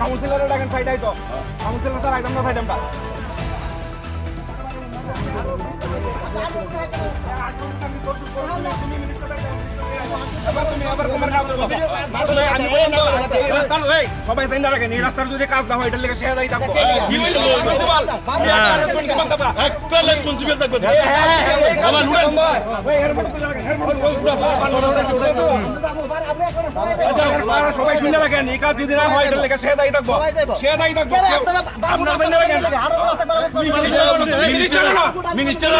কাউন্সিলরে ডাকেন সাইডাই তো কাউন্সিলর তো রাখলাম না সাইডামটা সবাই চাই না রাখেন এই রাস্তার যদি কাজ না হয় এটার লেগে দায়ী থাকব সবাই শুনে রাখেন এই কাজ যদি না হয় এটার লেগে দায়ী থাকব দায়ী থাকব আপনারা শুনে রাখেন মিনিস্টার মিনিস্টার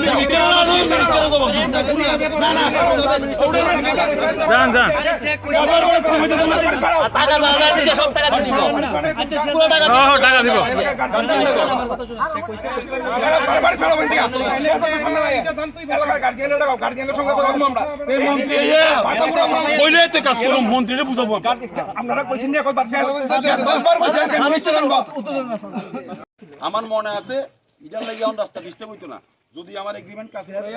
মিনিস্টার যান যান। দিছে সব টাকা দিব। কইলে তো কাজ করো, মন্ত্রীরে বুঝাবো আমার মনে আছে ইটার লাগি রাস্তা ডিস্টার্ব না। যদি আমার এগ্রিমেন্ট কাজ করে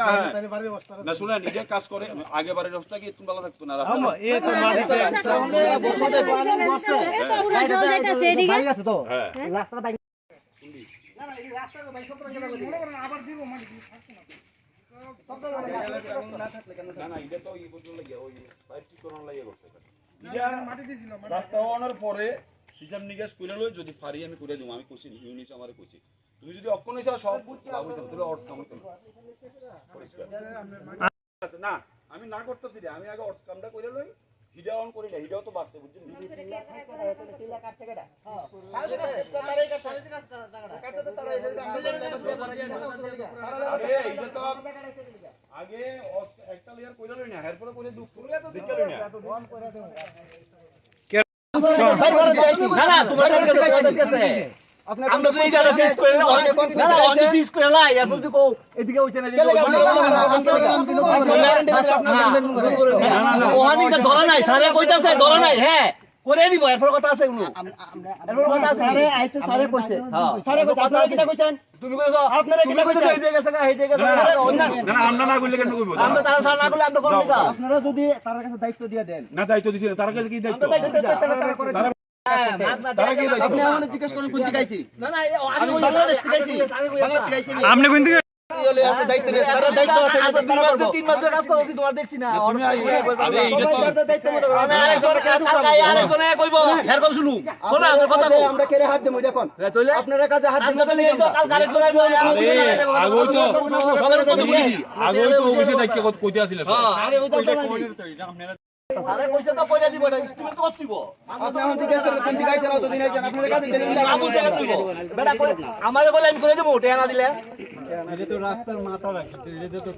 না শুনে নিজে কাজ করে আগে বারের রাস্তা কি তুমি ভালো থাকতো না রাস্তা হওয়ার পরে হিসাব নিকাশ করে লই যদি পারি আমি করে দিব আমি কইছি ইউনিস আমারে কইছি তুমি যদি অক্ষণ হিসাব সব লাভ তাহলে অর্থ কামাইতো না আচ্ছা, না আমি না করতেছি রে আমি আগে অর্থ কামটা করে লই হিডা অন করি না হিডাও তো বাড়ছে বুঝছেন আরে এইটা তো আগে একটা লেয়ার কইরা লই না এরপরে কইলে দুঃখ দেখে লই না আমরা তো এই জায়গা ফিক্স করে না না না অনেক ফিক্স করে না এরপর তো কও এদিকে হইছে না ওহানি কা ধরা নাই সারে কইতাছে ধরা নাই হ্যাঁ করে দিব এরপর কথা আছে উনো এরপর কথা আছে সারে আইছে সারে কইছে হ্যাঁ। সারে কইছে আপনারা কিটা কইছেন তুমি কইছো আপনারা কিটা কইছেন এই জায়গা থেকে এই জায়গা না না আমরা না কইলে কেন কইবো আমরা তারা সারা না করলে আমরা কোন দিকা আপনারা যদি তার কাছে দায়িত্ব দিয়ে দেন না দায়িত্ব দিছি তার কাছে কি দায়িত্ব আপনি আমাদের জিজ্ঞেস করুন কোন দিকে আইছি না না আমি বাংলাদেশ থেকে আইছি বাংলাদেশ থেকে আইছি আপনি কোন দিকে আছে দায়িত্ব নিয়ে তারা দায়িত্ব আছে আচ্ছা, তিন মাস ধরে- তিন মাস ধরে কাজ করছি, তোমার দেখছি না। তুমি আরে এইটা তো দায়িত্ব মতো করো। আমি আরেকজন- আরেকজন- আরেকজনে কইবো, এর কথা শুনু। শোনো, আমার কথা কাজে কও। আমরা কেড়ে হাত দেবো দেখুন তইলে? আপনারা কাজে হাত আজকে দিলে তো নিয়ে এসো, কালকে আরেকজন আইবো, আমি আরে বুঝি না, এটা কথা আগেও তো বলব। সকালে কথা বলি। আগেও তো অফিসে দায়িত্ব কইতে আছিল আরে কইছে তো কইরা দিব এটা, estimate তো দিব। আপনি এখন জিজ্ঞেস করলে কোন দিকে আইছেন অতদিন আইছেন আপনারা কাজে দেরি হইলে জায়গা দিব। বেটা কই- আমারে বলে আমি করে দেবো, টেয়া না দিলে।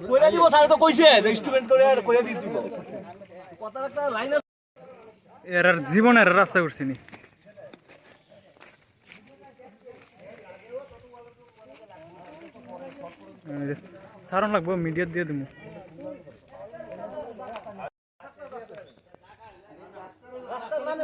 কইরা দিব, স্যারে তো কইছে, যে করে আর কইরা দিয়ে দিব। কথার একটা line এর আর জীবনের রাস্তা করছিনি সারণ লাগবো মিডিয়া দিয়ে দিব সবাই তো একবারে জায়গা ক্লিয়ার করছে আপনারা এটা কি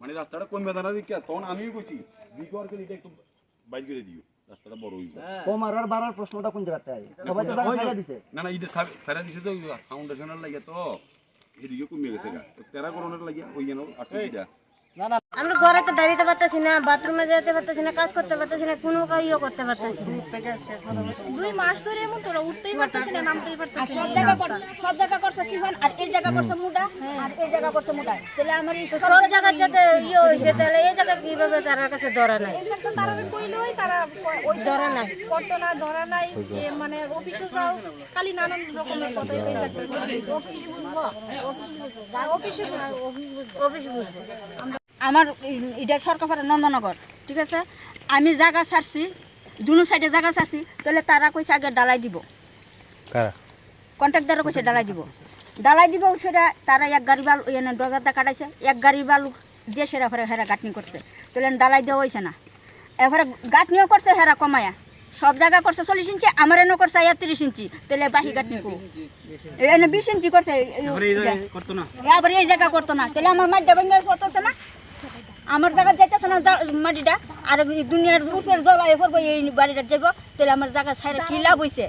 মানে রাস্তাটা কমবে না দিকে তখন আমিও কইছি বিকর করে এটা একটু বাইর করে দিও রাস্তাটা বড় হইব। কমার আর বাড়ার প্রশ্নটা কোন জায়গাতে আছে সবাই তো সারা দিছে। না না এটা সারা দিছে তো ফাউন্ডেশনের লাগে তো এদিকে কমে গেছে গা। তেরা করোনার লাগে ওই যেন আরসিসিটা আমরা ঘরে তো দাঁড়িয়ে পারতেছি না বাথরুমে যেতে পারতেছি না কাজ করতে পারতেছি না কোনো কাজও করতে পারতেছি না। দুই মাস ধরে এমন তোরা উঠতেই পারতেছি না নামতেই পারতেছি সব জায়গা কর সব জায়গা করছে সিফান আর এই জায়গা করছে মুডা আর এই জায়গা করছে মুডা। তাহলে আমার সব জায়গায় যেতে ইয়ে হয়েছে তাহলে এই জায়গা কীভাবে তার কাছে ধরা নাই? এই তারা কইলই তারা ওই ধরা নাই। করতো না ধরা নাই মানে অফিসে যাও খালি নানান রকমের কথা এই জায়গা অফিসে অফিস বুঝব। আমার এটা সরকার নন্দনগর ঠিক আছে? আমি জায়গা ছাড়ছি দুনো সাইডে জায়গা ছাড়ছি তাহলে তারা কইছে আগে ডালাই দিব। কারা? কন্ট্রাক্টারও কইছে ডালাই দিব। ডালাই দিব সেটা তারা এক গাড়ি বালু এনে ডগাতে কাটাইছে এক গাড়ি বালু দিয়ে সেরা ফেরা হেরা গাঁটনি করছে। তাহলে ডালাই দেওয়া হয়েছে না। এবারে গাঁটনিও করছে হেরা কমায়া। সব জায়গা করছে চল্লিশ ইঞ্চি আমার এনে করছে ইয়া তিরিশ ইঞ্চি তাহলে বাহি গাঁটনি করব এনে বিশ ইঞ্চি করছে আবার এই জায়গা করতো না। তাহলে আমার মাটিটা ভেঙে করতেছে না। আমার জায়গা যাইতেছে না মাটিটা, আর দুনিয়ার উপরের জলায় পড়ব, এই বাড়িটা যাব তাহলে আমার জায়গা সাইডে কি লাভ হয়েছে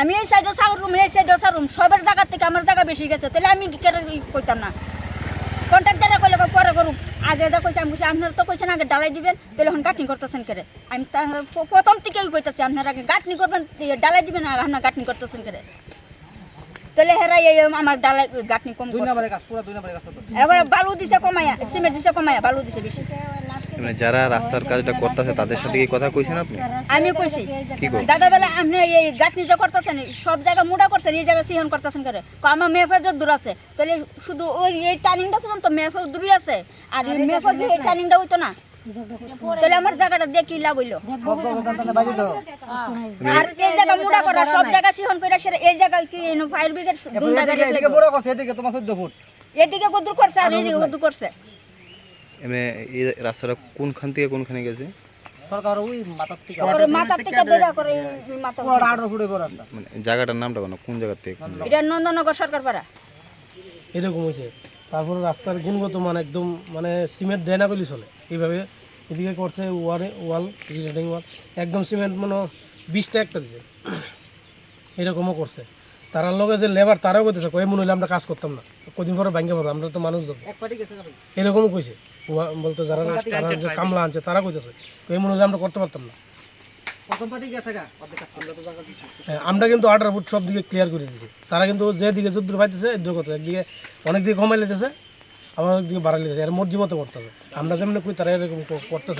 আমি এই সাইডে সাউরুম এই সাইডে সাউরুম সবের জায়গা থেকে আমার জায়গা বেশি গেছে, তাহলে আমি কি করে কইতাম না? কন্ট্রাক্টারে কইলে কই পরে করুম আগে এটা কইছে, আমি আপনারা তো কইছেন আগে ডালাই দিবেন, তাহলে এখন গাঁটনি করতেছেন করে? আমি প্রথম থেকেই কইতেছি, আপনারা আগে গাঁটনি করবেন ডালাই দিবেন আপনারা গাঁটনি করতেছেন করে? তাহলে হেরাই এই আমার ডালাই গাঁটনি কম দুই করছে। নম্বরে কাজ পুরো দুই নম্বরে কাজ করতেছে এবারে বালু দিছে কমায়া সিমেন্ট দিছে কমায়া বালু দিছে বেশি মানে যারা রাস্তার কাজটা করতেছে তাদের সাথে কি কথা কইছেন আপনি? আমি কইছি। কি কই? দাদা বেলা আপনি এই গাঁটনি যে করতেছেন সব জায়গা মুড়া করছেন এই জায়গা সিহন করতেছেন করে আমার মেফে যে দূর আছে। তাহলে শুধু ওই এই টার্নিংটা পর্যন্ত মেফে দূরই আছে। আর এই মেফে এই টার্নিংটা হইতো না। তাহলে আমার জায়গাটা দিয়ে কি লাভ হইল? আর এই জায়গা মুড়া করা সব জায়গা সিহন করে সেরে এই জায়গায় কি ফায়ার ব্রিগেড এদিকে এদিকে বড় করছে এদিকে তোমার চোদ্দ ফুট। এদিকে কদ্দুর করছে আর এদিকে কদ্দুর করছে। এমনি এই রাস্তাটা কোনখান থেকে কোনখানে গেছে? সরকার ওই মাথার থেকে তারপরে মাথার থেকে দেরা করে মাথা পুরো আঠারো ফুটে বড় মানে জায়গাটার নামটা কোনো কোন জায়গা থেকে এটা নন্দনগর সরকার পাড়া এরকম হয়েছে তারপরে রাস্তার গুণগত মান একদম মানে সিমেন্ট দেয় না বলি চলে। এইভাবে এদিকে করছে ওয়ারে ওয়াল রিলেটিং ওয়াল। একদম সিমেন্ট মানে বিশটা একটা দিছে। এরকমও করছে। তারার লগে যে লেবার তারাও করতেছে কয়ে মনে হলে আমরা কাজ করতাম না। কদিন পরে ভাঙ্গে পারব আমরা তো মানুষ ধরবো এরকমও কইছে। বলতে যারা তারা যে কামলা আনছে তারা কইতেছে কয়ে মনে হলে আমরা করতে পারতাম না। আমরা হ্যাঁ, আমরা কিন্তু আঠারো ফুট সব দিকে ক্লিয়ার করে দিচ্ছি তারা কিন্তু যে দিকে যদ্দূর পাইতেছে একদিকে অনেক দিকে কমাই লেতেছে আবার একদিকে বাড়াই লেতেছে এর মর্জি মতো করতেছে আমরা যেমন কই তারা এরকম করতেছে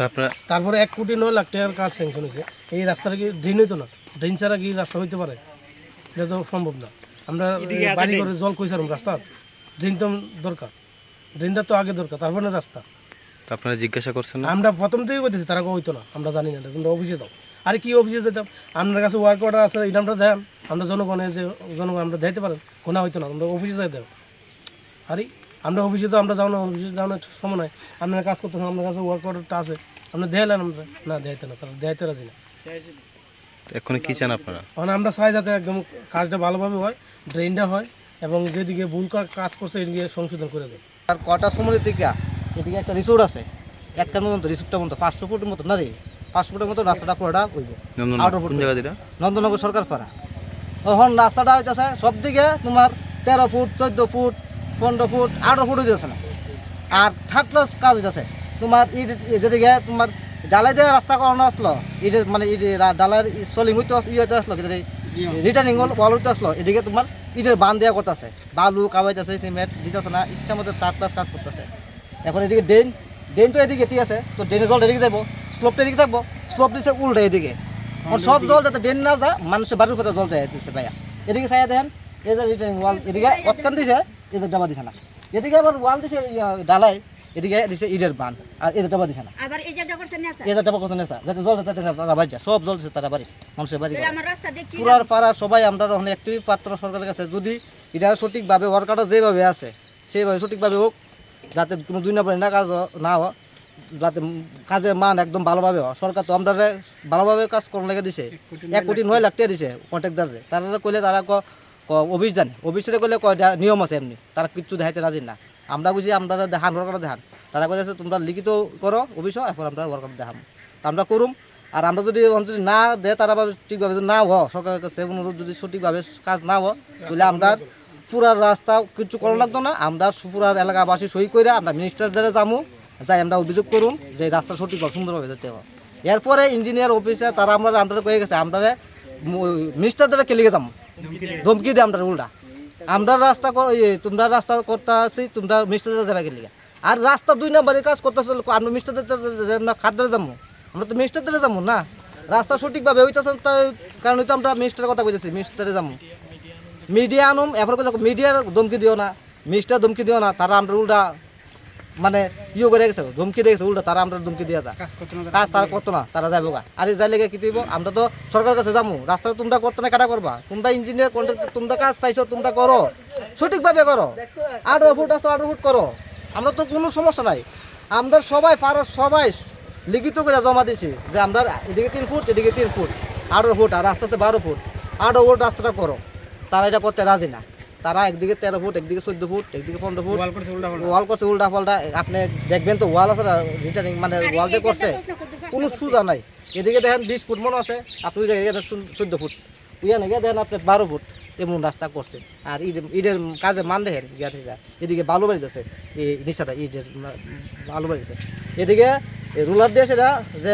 তারপরে? এক কোটি নয় লাখ টাকার কাজ স্যাংশন হয়েছে। এই রাস্তাটা কি ড্রেন হইতো না? ড্রেন ছাড়া কি রাস্তা হইতে পারে? এটা তো সম্ভব না। আমরা বাড়ি করে জল কই সারুম রাস্তা। ড্রেন তো দরকার। ড্রেনটা তো আগে দরকার তারপরে না রাস্তা। তা আপনারা জিজ্ঞাসা করছেন না? আমরা প্রথম থেকেই বলতেছি তারা হইতো না আমরা জানি না তোমরা অফিসে দাও আর কি অফিসে যেতাম আপনার কাছে ওয়ার্ক অর্ডার আছে এটা আমরা দেন। আমরা জনগণে যে জনগণ আমরা দিতে পারেন। কোনো হইতো না আমরা অফিসে যাই দেব আরে আমরা অফিসে তো আমরা যাও না অফিসে যাওয়ার সময় নাই। আপনার কাজ করতে আপনার কাছে ওয়ার্ক অর্ডারটা আছে। আপনি দেখালেন আমরা না দেখাইতে না তারা দেখাইতে রাজি না। এখন কি চান আপনারা? কারণ আমরা চাই যাতে একদম কাজটা ভালোভাবে হয় ড্রেনটা হয় এবং যেদিকে ভুল কাজ করছে এদিকে সংশোধন করে দেয়। আর কটা সময় দিকে এদিকে একটা রিসোর্ট আছে। একটা মতো রিসোর্টটার মতো পাঁচশো ফুটের মতো না রে? পাঁচশো ফুটের মতো রাস্তাটা পুরোটা হইব নন্দনগর সরকার পাড়া তখন রাস্তাটা হইতেছে সব দিকে তোমার তেরো ফুট চোদ্দ ফুট পনেরো ফুট, আঠারো ফুট হইতেছে না। আর থার্ড ক্লাস কাজ হইতেছে। তোমার ইট যেদিকে তোমার ডালাই দিয়ে রাস্তা করানো আসলো, ইট মানে ইট ডালার সলিং হইতে ই হইতে আসলো রিটার্নিং ওয়াল হইতে আসলো, এদিকে তোমার ইটের বান দেওয়া করতেছে। বালু কাবাইতেছে সিমেন্ট দিতেছে না, ইচ্ছা মতো থার্ড ক্লাস কাজ করতেছে। এখন এদিকে ড্রেন ড্রেন তো এদিকে ঠিক আছে, তো ড্রেনে জল এদিকে যাব স্লোপটা এদিকে থাকব স্লোপ দিচ্ছে উল্টা এদিকে। সব জল যাতে ড্রেন না যায়, মানুষের বাড়ির উপরে জল যায় দিচ্ছে ভাইয়া। এদিকে ছায়া দেখেন যে রিটার্নিং ওয়াল এদিকে অতকান দিছে এদের ডাবা দিছে না। এদিকে আবার ওয়াল দিছে ডালাই এদিকে দিছে ইটের বান আর এদের ডাবা দিছে না। আবার এই জায়গা করছে না এদের ডাবা করছে না যাতে জল যাতে তারা বাড়ি যায় সব জল দিছে তারা বাড়ি মানুষের বাড়ি পুরার পাড়া সবাই আমরা ওখানে একটি পাত্র সরকারের কাছে যদি এটা সঠিকভাবে ওয়ার্কারটা যেভাবে আছে সেইভাবে সঠিকভাবে হোক যাতে কোনো দুই নম্বরে না কাজ না হয় যাতে কাজের মান একদম ভালোভাবে হয় সরকার তো আমরা ভালোভাবে কাজ করার লেগে দিছে এক কোটি নয় লাখ টাকা দিছে কন্ট্রাক্টারে তারা কইলে তারা অফিস জানে। অফিসে এটা নিয়ম আছে এমনি। তারা কিচ্ছু দেখাইতে রাজি না। আমরা বুঝি আমরা দেখান ওয়ার্কার দেখান তারা কইছে তোমরা লিখিত করো অফিস এখন আমরা ওয়ার্কার দেখাম আমরা করুম। আর আমরা যদি যদি না দেয়, তারা ভাবে ঠিকভাবে যদি না হ, সরকারের কাছে অনুরোধ যদি সঠিকভাবে কাজ না হয় তাহলে আমরা পুরা রাস্তা কিছু করা লাগতো না। আমরা পুরার এলাকাবাসী সই করে আমরা মিনিস্টারদের যাব যাই আমরা অভিযোগ করুন যে রাস্তা সঠিকভাবে সুন্দরভাবে যেতে হবে এরপরে ইঞ্জিনিয়ার অফিসে তারা আমরা আমরা কয়ে গেছে, আমরা মিনিস্টারদের কেলিগে যাব ধমকি দিয়ে আমরা উল্টা। আমরা রাস্তা ইয়ে, তোমরা রাস্তা করতে আসি তোমরা মিনিস্টারদের যাবে কেলিগে আর রাস্তা দুই নম্বরে কাজ করতে আমরা মিনিস্টারদের খাদ্যে যাব আমরা তো মিনিস্টারদের যাব না। রাস্তা সঠিকভাবে হইতেছে কারণে তো আমরা মিনিস্টারের কথা বলতেছি মিনিস্টারে যাব মিডিয়া আনুম কথা মিডিয়ার ধমকি দিও না মিনিস্টার ধমকি দিও না তারা আমরা উল্টা মানে ইয়ে করে গেছে ধমকি দিয়ে গেছে উল্টা তারা আমরা ধমকি দিয়ে যা কাজ তারা। করতো না তারা যাব গা। আর যাই লেগে কি দিব আমরা তো সরকার কাছে যাব রাস্তা তোমরা করতে না কাটা করবা? তোমরা ইঞ্জিনিয়ার কন্ট্রাক্টর তোমরা কাজ পাইছো তোমরা করো। সঠিকভাবে করো। আঠারো ফুট আসতো আঠারো ফুট করো। আমরা তো কোনো সমস্যা নাই। আমরা সবাই পাড়ার সবাই লিখিত করে জমা দিছি যে আমরা এদিকে তিন ফুট এদিকে তিন ফুট। আঠারো ফুট আর আস্তে আস্তে বারো ফুট। আঠারো ফুট রাস্তাটা করো। তারা এটা করতে রাজি না। তারা একদিকে তেরো ফুট একদিকে চোদ্দ ফুট একদিকে পনেরো ফুট। ওয়াল করছে উল্টা পাল্টা। আপনি দেখবেন তো ওয়াল আছে রিটার্নিং মানে ওয়াল যে করছে কোনো সুজা নাই। এদিকে দেখেন বিশ ফুট মনে আছে আপনি চোদ্দ ফুট। উইয়া নাকি দেখেন আপনি বারো ফুট এমন রাস্তা করছে। আর ঈদ ঈদের কাজে মান দেখেন গিয়া থেকে এদিকে বালু বাড়ি যাচ্ছে এই নিচাটা ঈদের মা- বালু বাড়ি যাচ্ছে এদিকে রুলার দিয়ে সেটা যে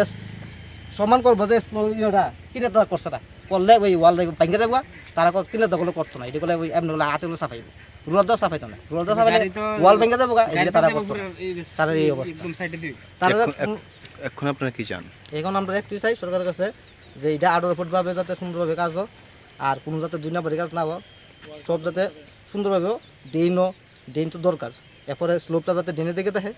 সমান করব যে ইয়েটা কিনে দেওয়া করছে না। করলে ওই ওয়াল ভাঙ্গে দেবো তারা কিনে দেওয়া করতো না। এটি করলে ওই এমনি গুলো হাতে গুলো সাফাইব রুলার দেওয়া সাফাইতো না। রুলার দেওয়া সাফাইলে ওয়াল ভেঙে দেবো এদিকে তারা করতো। তারা এই অবস্থা। তারা এখন- আপনারা কি চান? এখন আমরা একটু চাই সরকারের কাছে যে এটা আঠারো ফুট ভাবে যাতে সুন্দরভাবে কাজ হোক আর কোনো যাতে দুই নম্বরে কাজ না হোক সব যাতে সুন্দরভাবে হোক ড্রেনও ড্রেন তো দরকার। এরপরে স্লোপটা যাতে ড্রেনের দিকে থাকে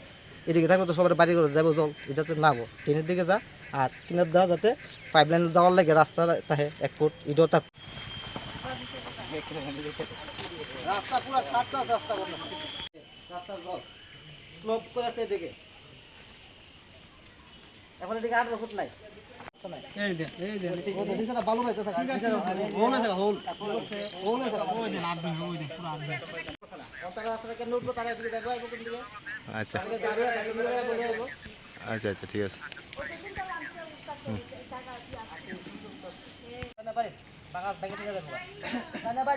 এদিকে থাকলে তো সবার বাড়ি করে যাব জল এটা যাতে না হোক ড্রেনের দিকে যা আর কিনার দেওয়া যাতে পাইপ লাইন যাওয়ার লাগে রাস্তা থাকে এক ফুট এটাও থাক রাস্তা পুরো রাস্তা রাস্তা রাস্তার জল স্লোপ করে আছে এদিকে এখন এদিকে আঠারো ফুট নাই। আচ্ছা আচ্ছা ঠিক আছে তাহলে ভাই, বাগান ভেঙে থেকে যাব। তাহলে ভাই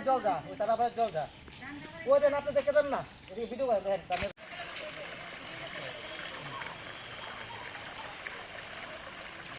জল যা, ওই তারা ভাই জল যা। ওই দেন আপনি দেখে দেন না, ভিডিও করেন